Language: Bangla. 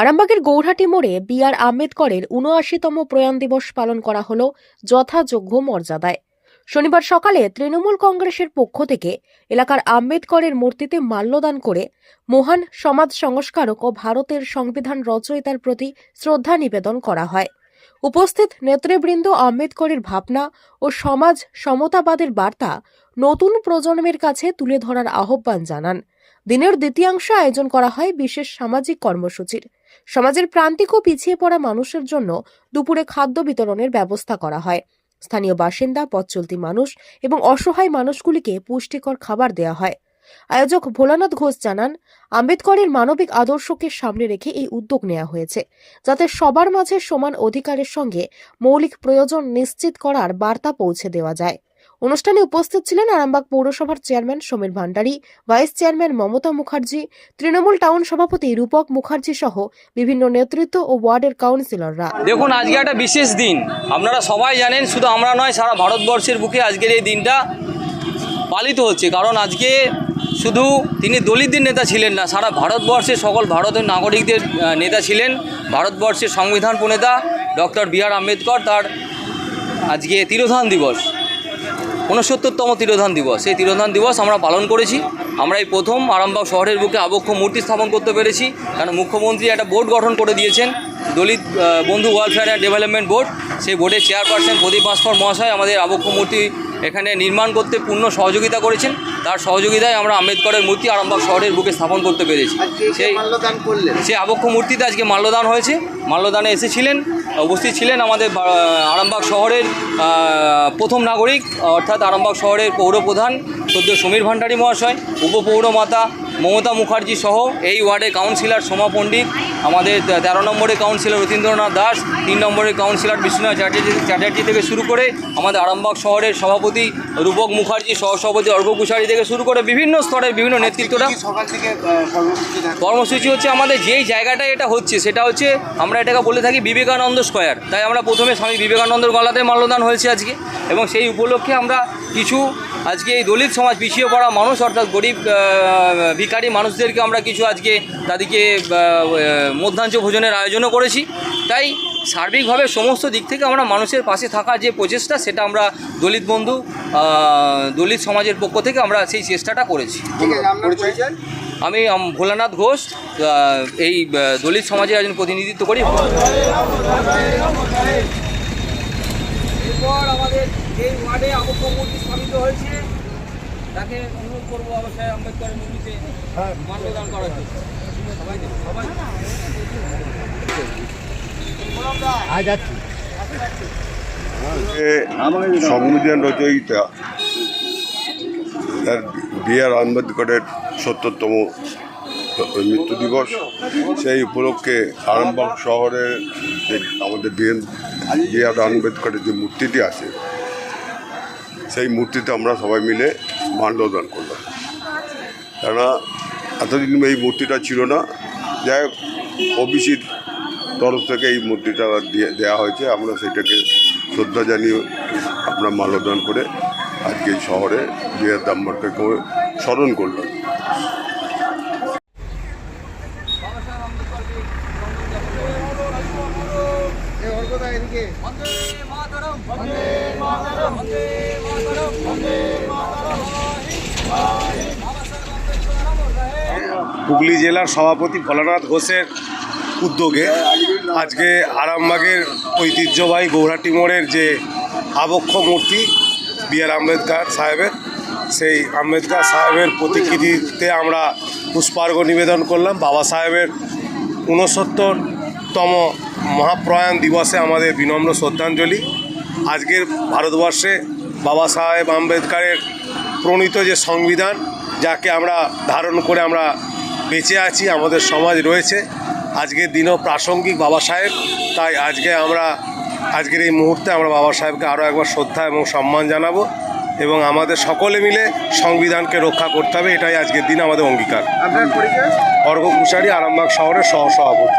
আরামবাগের গৌরহাটি মোড়ে বি আর আম্বেদকরের উনআশিতম প্রয়াণ দিবস পালন করা হল যথাযোগ্য মর্যাদায়। শনিবার সকালে তৃণমূল কংগ্রেসের পক্ষ থেকে এলাকার আম্বেদকরের মূর্তিতে মাল্যদান করে মহান সমাজ সংস্কারক ও ভারতের সংবিধান রচয়িতার প্রতি শ্রদ্ধা নিবেদন করা হয়। উপস্থিত নেতৃবৃন্দ আম্বেদকরের ভাবনা ও সমাজ সমতাবাদের বার্তা নতুন প্রজন্মের কাছে তুলে ধরার আহ্বান জানান। দিনের দ্বিতীয়াংশ আয়োজন করা হয় বিশেষ সামাজিক কর্মসূচির। সমাজের প্রান্তিক ও পিছিয়ে পড়া মানুষের জন্য দুপুরে খাদ্য বিতরণের ব্যবস্থা করা হয়। স্থানীয় বাসিন্দা, পথচলতি মানুষ এবং অসহায় মানুষগুলিকে পুষ্টিকর খাবার দেওয়া হয়। আয়োজক ভোলানাথ ঘোষ জানান, আম্বেদকরের মানবিক আদর্শকে সামনে রেখে এই উদ্যোগ নেওয়া হয়েছে, যাতে সবার মাঝে সমান অধিকারের সঙ্গে মৌলিক প্রয়োজন নিশ্চিত করার বার্তা পৌঁছে দেওয়া যায়। অনুষ্ঠানে উপস্থিত ছিলেন আরামবাগ পৌরসভার chairman Samir Bhandari, vice chairman Mamata Mukherjee, Trinamool town সভাপতি রূপক মুখার্জি সহ বিভিন্ন নেতৃত্ব ও ওয়ার্ডের কাউন্সিলররা। দেখুন, আজকে একটা বিশেষ দিন। আপনারা সবাই জানেন, শুধু আমরা নয়, সারা ভারতবর্ষের বুকে আজকের এই দিনটা পালিত হচ্ছে। কারণ আজকে শুধু তিনি দলিতদের নেতা ছিলেন না, সারা ভারতবর্ষের সকল ভারতের নাগরিকদের নেতা ছিলেন। ভারতবর্ষের সংবিধান প্রণেতা ডক্টর বি আর আম্বেদকর, তার আজকে তিরোধান দিবস, ঊনসত্তরতম তিরোধান দিবস। সেই তিরোধান দিবস আমরা পালন করেছি। আমরা এই প্রথম আরামবাগ শহরের বুকে আবক্ষ মূর্তি স্থাপন করতে পেরেছি। কারণ মুখ্যমন্ত্রী একটা বোর্ড গঠন করে দিয়েছেন, দলিত বন্ধু ওয়েলফেয়ার অ্যান্ড ডেভেলপমেন্ট বোর্ড। সেই বোর্ডের চেয়ারপারসন প্রদীপ ভাস্কর মহাশয় আমাদের আবক্ষ মূর্তি এখানে নির্মাণ করতে পূর্ণ সহযোগিতা করেছেন। তার সহযোগিতায় আমরা আম্বেদকরের মূর্তি আরামবাগ শহরের বুকে স্থাপন করতে পেরেছি। সেই সেই আবক্ষ মূর্তিতে আজকে মাল্যদান হয়েছে। মাল্যদানে এসেছিলেন উপস্থিত ছিলেন আমাদের আরামবাগ শহরের প্রথম নাগরিক অর্থাৎ আরামবাগ শহরের পৌরপ্রধান সদ্য সমীর ভান্ডারী মহাশয় উপপৌরমাতা মমতা মুখার্জি সহ এই ওয়ার্ডের কাউন্সিলর সোমা পণ্ডিত আমাদের তেরো নম্বরের কাউন্সিলর রতীন্দ্রনাথ দাস তিন নম্বরের কাউন্সিলর বিশ্বনাথ চ্যাটার্জি চ্যাটার্জি থেকে শুরু করে আমাদের আরামবাগ শহরের সভাপতি রূপক মুখার্জি সহসভাপতি অর্ঘ কুশারি থেকে শুরু করে বিভিন্ন স্তরের বিভিন্ন কর্মসূচি কর্মসূচি হচ্ছে আমাদের যেই জায়গাটায় এটা হচ্ছে সেটা হচ্ছে আমরা এটাকে বলে থাকি বিবেকানন্দ স্কোয়ার। তাই আমরা প্রথমে স্বামী বিবেকানন্দর গলাতে মাল্যদান হয়েছে আজকে এবং সেই উপলক্ষে আমরা কিছু আজকে এই দলিত সমাজ পিছিয়ে পড়া মানুষ অর্থাৎ গরিব ভিখারি মানুষদেরকে আমরা কিছু আজকে তাদেরকে মধ্যাহ্ন ভোজনের আয়োজনও করেছি। তাই সার্বিকভাবে সমস্ত দিক থেকে আমরা মানুষের পাশে থাকার যে প্রচেষ্টা, সেটা আমরা দলিত বন্ধু দলিত সমাজের পক্ষ থেকে আমরা সেই চেষ্টাটা করেছি। আমি ভোলানাথ ঘোষ এই দলিত সমাজের একজন প্রতিনিধিত্ব করি। আমাদের এই ওয়ার্ডে আবক্ষ মূর্তি স্থাপিত হয়েছে। তাকে করব অবশ্যই আম্বেদকরের মূর্তিতে মাল্যদান করার জন্য। সবাই সংবিধান রচয়িতা তার বি আর আম্বেদকরের সত্তরতম মৃত্যু দিবস সেই উপলক্ষে আরামবাগ শহরের যে আমাদের বি বি আর আম্বেদকরের যে মূর্তিটি আছে সেই মূর্তিতে আমরা সবাই মিলে মাল্যদান করলাম কেননা এতদিন এই মূর্তিটা ছিল না। যাই হোক ওবিসির তরফ থেকে এই মূর্তিটা দিয়ে দেওয়া হয়েছে। আমরা সেটাকে শ্রদ্ধা জানিয়ে আমরা মাল্যদান করে আজকে এই শহরে বিয়ের দাম্বারকে স্মরণ করলাম। এ অর্ঘদা এদিকে। হুগলি জেলার সভাপতি ভোলানাথ ঘোষের উদ্যোগে আজকে আরামবাগের ঐতিহ্যবাহী গৌহাটি মোড়ের যে আবক্ষ মূর্তি বি আর আম্বেদকর সাহেবের, সেই আম্বেদকর সাহেবের প্রতিকৃতিতে আমরা পুষ্পার্ঘ নিবেদন করলাম। বাবা সাহেবের ঊনসত্তরতম মহাপ্রয়াণ দিবসে আমাদের বিনম্র শ্রদ্ধাঞ্জলি। আজকের ভারতবর্ষে বাবা সাহেব আম্বেদকারের প্রণীত যে সংবিধান যাকে আমরা ধারণ করে আমরা বেঁচে আছি আমাদের সমাজ রয়েছে আজকের দিনও প্রাসঙ্গিক বাবা সাহেব। তাই আজকে আমরা আজকের এই মুহূর্তে আমরা বাবা সাহেবকে আরও একবার শ্রদ্ধা এবং সম্মান জানাব এবং আমাদের সকলে মিলে সংবিধানকে রক্ষা করতে হবে এটাই আজকের দিন আমাদের অঙ্গীকার। অর্ঘ কুশারি আরামবাগ শহরের সহসভাপতি।